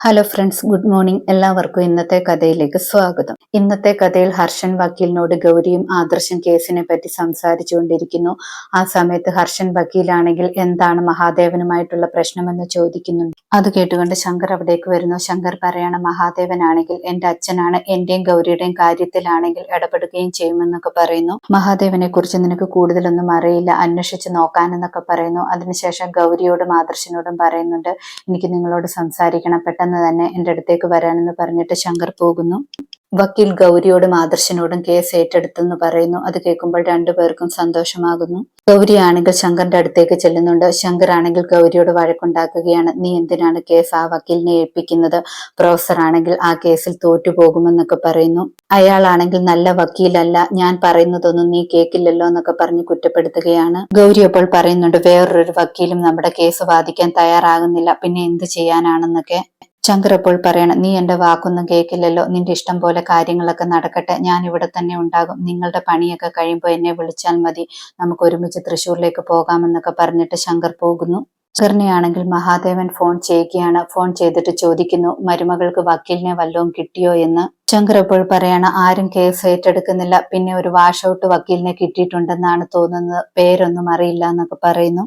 Hello friends good morning എല്ലാവർക്കും ഇന്നത്തെ കഥയിലേക്ക് സ്വാഗതം. ഇന്നത്തെ കഥയിൽ ഹർഷൻ വക്കീലിനോട് ഗൗരിയും ആദർശം കേസിനെ പറ്റി സംസാരിച്ചുകൊണ്ടിരിക്കുന്നു. ആ സമയത്ത് ഹർഷൻ വക്കീലാണെങ്കിൽ എന്താണ് മഹാദേവനുമായിട്ടുള്ള പ്രശ്നമെന്ന് ചോദിക്കുന്നുണ്ട്. അത് കേട്ടുകൊണ്ട് ശങ്കർ അവിടേക്ക് വരുന്നു. ശങ്കർ പറയണ മഹാദേവനാണെങ്കിൽ എന്റെ അച്ഛനാണ് എന്റെയും ഗൗരിയുടെയും കാര്യത്തിലാണെങ്കിൽ ഇടപെടുകയും ചെയ്യുമെന്നൊക്കെ പറയുന്നു. മഹാദേവനെ കുറിച്ച് നിനക്ക് കൂടുതലൊന്നും അറിയില്ല അന്വേഷിച്ച് നോക്കാനെന്നൊക്കെ പറയുന്നു. അതിനുശേഷം ഗൗരിയോടും ആദർശനോടും പറയുന്നുണ്ട് എനിക്ക് നിങ്ങളോട് സംസാരിക്കണം പെട്ടെന്ന് തന്നെ എന്റെ അടുത്തേക്ക് വരാനെന്ന് പറഞ്ഞിട്ട് ശങ്കർ പോകുന്നു. വക്കീൽ ഗൗരിയോടും ആദർശനോടും കേസ് ഏറ്റെടുത്തെന്ന് പറയുന്നു. അത് കേൾക്കുമ്പോൾ രണ്ടുപേർക്കും സന്തോഷമാകുന്നു. ഗൗരിയാണെങ്കിൽ ശങ്കറിന്റെ അടുത്തേക്ക് ചെല്ലുന്നുണ്ട്. ശങ്കർ ആണെങ്കിൽ ഗൗരിയോട് വഴക്കുണ്ടാക്കുകയാണ്. നീ എന്തിനാണ് കേസ് ആ വക്കീലിനെ ഏൽപ്പിക്കുന്നത്? പ്രൊഫസർ ആണെങ്കിൽ ആ കേസിൽ തോറ്റുപോകുമെന്നൊക്കെ പറയുന്നു. അയാളാണെങ്കിൽ നല്ല വക്കീലല്ല. ഞാൻ പറയുന്നതൊന്നും നീ കേൾക്കില്ലല്ലോ എന്നൊക്കെ പറഞ്ഞ് കുറ്റപ്പെടുത്തുകയാണ്. ഗൗരി അപ്പോൾ പറയുന്നുണ്ട് വേറൊരു വക്കീലും നമ്മുടെ കേസ് വാദിക്കാൻ തയ്യാറാകുന്നില്ല. പിന്നെ എന്ത് ചെയ്യാനാണെന്നൊക്കെ? ശങ്കർ അപ്പോൾ പറയണം നീ എന്റെ വാക്കൊന്നും കേൾക്കില്ലല്ലോ. നിന്റെ ഇഷ്ടം പോലെ കാര്യങ്ങളൊക്കെ നടക്കട്ടെ. ഞാൻ ഇവിടെ തന്നെ ഉണ്ടാകും. നിങ്ങളുടെ പണിയൊക്കെ കഴിയുമ്പോൾ എന്നെ വിളിച്ചാൽ മതി. നമുക്ക് ഒരുമിച്ച് തൃശ്ശൂരിലേക്ക് പോകാമെന്നൊക്കെ പറഞ്ഞിട്ട് ശങ്കർ പോകുന്നു. ശങ്കറിനെയാണെങ്കിൽ മഹാദേവൻ ഫോൺ ചെയ്യുകയാണ്. ഫോൺ ചെയ്തിട്ട് ചോദിക്കുന്നു മരുമകൾക്ക് വക്കീലിനെ വല്ലതും കിട്ടിയോ എന്ന്? ശങ്കർ അപ്പോൾ പറയാണ് ആരും കേസ് ഏറ്റെടുക്കുന്നില്ല. പിന്നെ ഒരു വാഷ് ഔട്ട് വക്കീലിനെ കിട്ടിയിട്ടുണ്ടെന്നാണ് തോന്നുന്നത്. പേരൊന്നും അറിയില്ല എന്നൊക്കെ പറയുന്നു.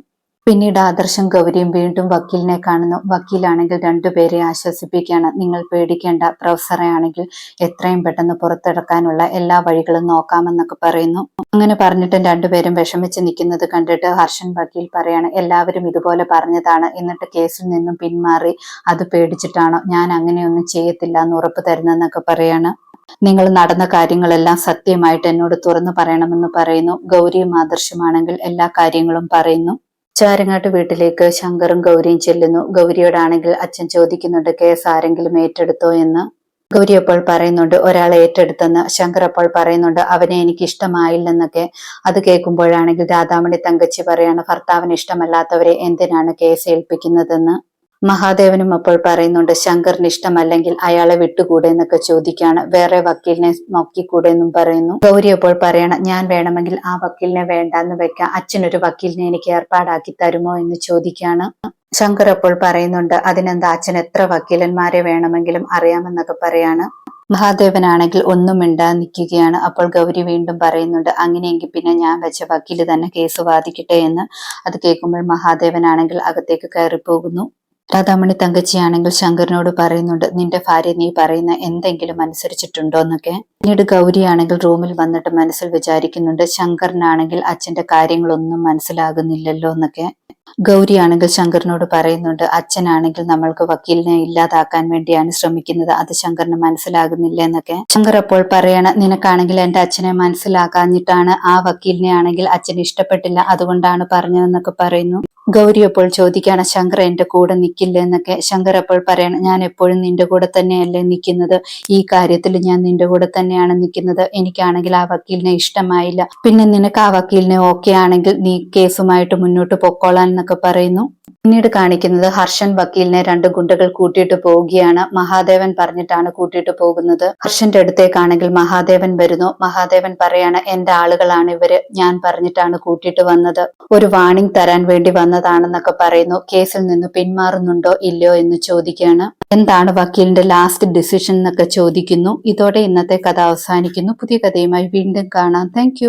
പിന്നീട് ആദർശം ഗൗരിയും വീണ്ടും വക്കീലിനെ കാണുന്നു. വക്കീലാണെങ്കിൽ രണ്ടുപേരെ ആശ്വസിപ്പിക്കുകയാണ്. നിങ്ങൾ പേടിക്കേണ്ട പ്രൊഫസറെ ആണെങ്കിൽ എത്രയും പെട്ടെന്ന് പുറത്തെടുക്കാനുള്ള എല്ലാ വഴികളും നോക്കാമെന്നൊക്കെ പറയുന്നു. അങ്ങനെ പറഞ്ഞിട്ട് രണ്ടുപേരും വിഷമിച്ച് നിൽക്കുന്നത് കണ്ടിട്ട് ഹർഷൻ വക്കീൽ പറയാണ് എല്ലാവരും ഇതുപോലെ പറഞ്ഞതാണ്. എന്നിട്ട് കേസിൽ നിന്നും പിന്മാറി അത് പേടിച്ചിട്ടാണോ? ഞാൻ അങ്ങനെയൊന്നും ചെയ്യത്തില്ല എന്ന് ഉറപ്പ് തരുന്നെന്നൊക്കെ പറയാണ്. നിങ്ങൾ നടന്ന കാര്യങ്ങളെല്ലാം സത്യമായിട്ട് എന്നോട് തുറന്നു പറയണമെന്ന് പറയുന്നു. ഗൗരിയും ആദർശമാണെങ്കിൽ എല്ലാ കാര്യങ്ങളും പറയുന്നു. ചാരങ്ങാട്ട് വീട്ടിലേക്ക് ശങ്കറും ഗൗരിയും ചെല്ലുന്നു. ഗൗരിയോടാണെങ്കിൽ അച്ഛൻ ചോദിക്കുന്നുണ്ട് കേസ് ആരെങ്കിലും ഏറ്റെടുത്തോ എന്ന്? ഗൗരി അപ്പോൾ പറയുന്നുണ്ട് ഒരാളെ ഏറ്റെടുത്തെന്ന്. ശങ്കർ അപ്പോൾ പറയുന്നുണ്ട് അവനെ എനിക്ക് ഇഷ്ടമായില്ലെന്നൊക്കെ അത് കേൾക്കുമ്പോഴാണെങ്കിൽ രാധാമണി തങ്കച്ചി പറയാണ് ഭർത്താവിന് ഇഷ്ടമല്ലാത്തവരെ എന്തിനാണ് കേസ് ഏൽപ്പിക്കുന്നതെന്ന്? മഹാദേവനും അപ്പോൾ പറയുന്നുണ്ട് ശങ്കറിന് ഇഷ്ടമല്ലെങ്കിൽ അയാളെ വിട്ടുകൂടെ എന്നൊക്കെ ചോദിക്കാണ്. വേറെ വക്കീലിനെ നോക്കിക്കൂടെ എന്നും പറയുന്നു. ഗൗരി അപ്പോൾ പറയണം ഞാൻ വേണമെങ്കിൽ ആ വക്കീലിനെ വേണ്ടാന്ന് വെക്കാം. അച്ഛനൊരു വക്കീലിനെ എനിക്ക് ഏർപ്പാടാക്കി തരുമോ എന്ന് ചോദിക്കാണ്. ശങ്കർ അപ്പോൾ പറയുന്നുണ്ട് അതിനെന്താ? അച്ഛൻ എത്ര വക്കീലന്മാരെ വേണമെങ്കിലും അറിയാമെന്നൊക്കെ പറയാണ്. മഹാദേവനാണെങ്കിൽ ഒന്നും മിണ്ടാ നിൽക്കുകയാണ്. അപ്പോൾ ഗൗരി വീണ്ടും പറയുന്നുണ്ട് അങ്ങനെയെങ്കിൽ പിന്നെ ഞാൻ വെച്ച വക്കീൽ തന്നെ കേസ് വാദിക്കട്ടെ എന്ന്. അത് കേൾക്കുമ്പോൾ മഹാദേവനാണെങ്കിൽ അകത്തേക്ക് കയറിപ്പോകുന്നു. രാധാമണി തങ്കച്ചിയാണെങ്കിൽ ശങ്കറിനോട് പറയുന്നുണ്ട് നിന്റെ ഭാര്യ നീ പറയുന്ന എന്തെങ്കിലും അനുസരിച്ചിട്ടുണ്ടോ എന്നൊക്കെ പിന്നീട് ഗൗരിയാണെങ്കിൽ റൂമിൽ വന്നിട്ട് മനസ്സിൽ വിചാരിക്കുന്നുണ്ട് ശങ്കറിനാണെങ്കിൽ അച്ഛന്റെ കാര്യങ്ങളൊന്നും മനസ്സിലാകുന്നില്ലല്ലോ എന്നൊക്കെ ഗൗരിയാണെങ്കിൽ ശങ്കറിനോട് പറയുന്നുണ്ട് അച്ഛനാണെങ്കിൽ നമ്മൾക്ക് വക്കീലിനെ ഇല്ലാതാക്കാൻ വേണ്ടിയാണ് ശ്രമിക്കുന്നത് അത് ശങ്കറിന് മനസ്സിലാകുന്നില്ല എന്നൊക്കെ ശങ്കർ അപ്പോൾ പറയണ നിനക്കാണെങ്കിൽ എന്റെ അച്ഛനെ മനസ്സിലാക്കാഞ്ഞിട്ടാണ് ആ വക്കീലിനെ ആണെങ്കിൽ അച്ഛൻ ഇഷ്ടപ്പെട്ടില്ല അതുകൊണ്ടാണ് പറഞ്ഞതെന്നൊക്കെ പറയുന്നു. ഗൗരി അപ്പോൾ ചോദിക്കാണ് ശങ്കർ എന്റെ കൂടെ നിൽക്കില്ല എന്നൊക്കെ. ശങ്കർ അപ്പോൾ പറയണം ഞാൻ എപ്പോഴും നിന്റെ കൂടെ തന്നെയല്ലേ നിൽക്കുന്നത് ഈ കാര്യത്തിൽ ഞാൻ നിന്റെ കൂടെ തന്നെയാണ് നിൽക്കുന്നത് എനിക്കാണെങ്കിൽ ആ വക്കീലിനെ ഇഷ്ടമായില്ല. പിന്നെ നിനക്ക് ആ വക്കീലിനെ ഓക്കെ ആണെങ്കിൽ നീ കേസുമായിട്ട് മുന്നോട്ട് പൊക്കോളാൻ എന്നൊക്കെ പറയുന്നു. പിന്നീട് കാണിക്കുന്നത് ഹർഷൻ വക്കീലിനെ രണ്ട് ഗുണ്ടകൾ കൂട്ടിയിട്ട് പോവുകയാണ്. മഹാദേവൻ പറഞ്ഞിട്ടാണ് കൂട്ടിയിട്ട് പോകുന്നത്. ഹർഷന്റെ അടുത്തേക്കാണെങ്കിൽ മഹാദേവൻ വരുന്നു. മഹാദേവൻ പറയാണ് എന്റെ ആളുകളാണ് ഇവർ. ഞാൻ പറഞ്ഞിട്ടാണ് കൂട്ടിയിട്ട് വന്നത്. ഒരു വാണിംഗ് തരാൻ വേണ്ടി വന്നതാണെന്നൊക്കെ പറയുന്നു. കേസിൽ നിന്ന് പിന്മാറുന്നുണ്ടോ ഇല്ലയോ എന്ന് ചോദിക്കുകയാണ്. എന്താണ് വക്കീലിന്റെ ലാസ്റ്റ് ഡിസിഷൻ എന്നൊക്കെ ചോദിക്കുന്നു. ഇതോടെ ഇന്നത്തെ കഥ അവസാനിക്കുന്നു. പുതിയ കഥയുമായി വീണ്ടും കാണാം. താങ്ക്